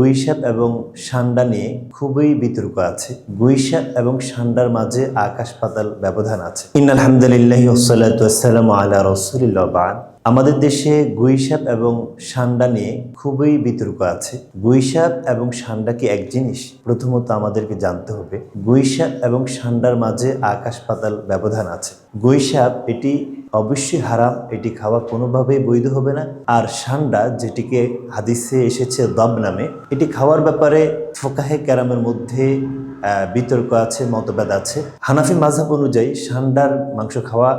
গুইসাপ এবং সান্ডা নিয়ে খুবই বিতর্ক আছে। গুইসাপ এবং সান্ডার মাঝে আকাশ পাতাল ব্যবধান আছে। আমাদের দেশে গুইসাপ এবং সান্ডা নিয়ে খুবই বিতর্ক আছে। গুইসাপ এবং সান্ডা কি এক জিনিস? প্রথমত আমাদেরকে জানতে হবে গুইসাপ এবং সান্ডার মাঝে আকাশ পাতাল ব্যবধান আছে। গুইসাপ এটি অবশ্যই হারাম, এটি খাওয়া কোনোভাবেই বৈধ হবে না। আর সান্ডা, যেটিকে হাদিসে এসেছে দব নামে, এটি খাওয়ার ব্যাপারে ফোকাহে ক্যারামের মধ্যে বিতর্ক আছে মতভেদ আছে। হানাফি মাঝহাব অনুযায়ী সান্ডার মাংস খাওয়া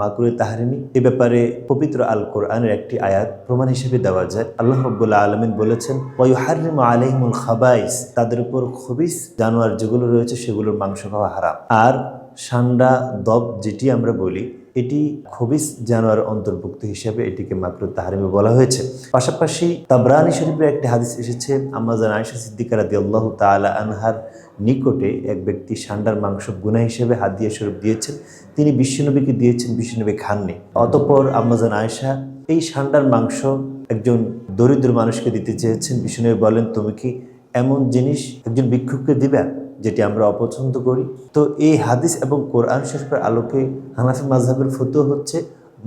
মাকুরে তাহারিমি, এ ব্যাপারে পবিত্র আল কোরআনের একটি আয়াত প্রমাণ হিসেবে দেওয়া যায়। আল্লাহ রব্বুল্লাহ আলমিন বলেছেন ওয়ুহারিম আলহিমুল খাবাইস তাদের উপর খবিস, জানোয়ার যেগুলো রয়েছে সেগুলোর মাংস খাওয়া হারাম। আর সান্ডা, দব, যেটি আমরা বলি এটি খবিস জানোয়ার অন্তর্ভুক্ত হিসেবে এটিকে মাকরু তাহারিমে বলা হয়েছে। পাশাপাশি তাবরানি শরীফের একটি হাদিস এসেছে, আমাজান আয়সা সিদ্দিকার রাদি আল্লাহ তালা আনহার নিকটে এক ব্যক্তি সান্ডার মাংস গুনা হিসেবে হাদিয়া স্বরূপ দিয়েছেন তিনি বিশ্বনবীকে দিয়েছেন, বিশ্বনবী খাননি। অতপর আমাজান আয়সা এই সান্ডার মাংস একজন দরিদ্র মানুষকে দিতে চেয়েছেন। বিষ্ণুনবী বলেন, তুমি কি এমন জিনিস একজন ভিক্ষুককে দিবে? যেটি আমরা অপছন্দ করি। তো এই হাদিস এবং কোরআন শরীফের আলোকে হানাফি মাঝহাবের ফতো হচ্ছে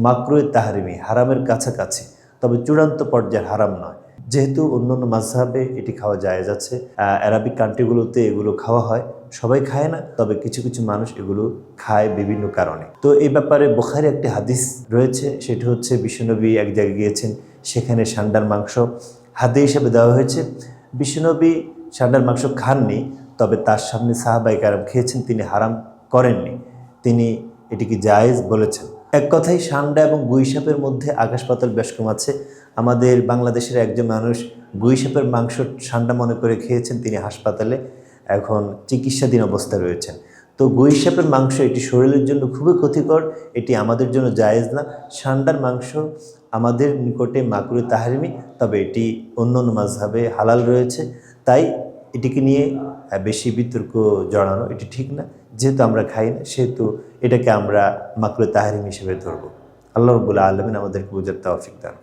মাকরুয়ে তাহারিমি, হারামের কাছাকাছি। তবে চূড়ান্ত পর্যায়ের হারাম নয়। যেহেতু অন্যান্য মাঝহাবে এটি খাওয়া যায় যাচ্ছে অ্যারাবিক কান্ট্রিগুলোতে এগুলো খাওয়া হয়, সবাই খায় না, তবে কিছু কিছু মানুষ এগুলো খায় বিভিন্ন কারণে। তো এই ব্যাপারে বোখারি একটি হাদিস রয়েছে, সেটি হচ্ছে বিশ্বনবী এক জায়গায় গিয়েছেন, সেখানে সান্ডার মাংস হাদি হিসাবে দেওয়া হয়েছে। বিশ্বনবী সান্ডার মাংস খাননি তবে তার সামনে সাহাবাই কারাম খেয়েছেন, তিনি হারাম করেননি। তিনি এটিকে জায়েজ বলেছেন। এক কথাই সান্ডা এবং গুইসাপের মধ্যে আকাশ পাতাল বেশ কম আছে। আমাদের বাংলাদেশের একজন মানুষ গুইসাপের মাংস সান্ডা মনে করে খেয়েছেন, তিনি হাসপাতালে এখন চিকিৎসাধীন অবস্থায় রয়েছেন। তো গুইসাপের মাংস এটি শরীরের জন্য খুবই ক্ষতিকর, এটি আমাদের জন্য জায়েজ না। সান্ডার মাংস আমাদের নিকটে মাকুরে তাহারিমি তবে এটি অন্য অন্য মাঝহাবে হালাল রয়েছে। তাই এটিকে নিয়ে বেশি বিতর্ক জড়ানো, এটি ঠিক না যেহেতু আমরা খাই না, সেহেতু এটাকে আমরা মাকড়ে তাহারিম হিসেবে ধরবো আল্লাহ রবুল্লা আলমিন আমাদেরকে বুঝার তৌফিক দান।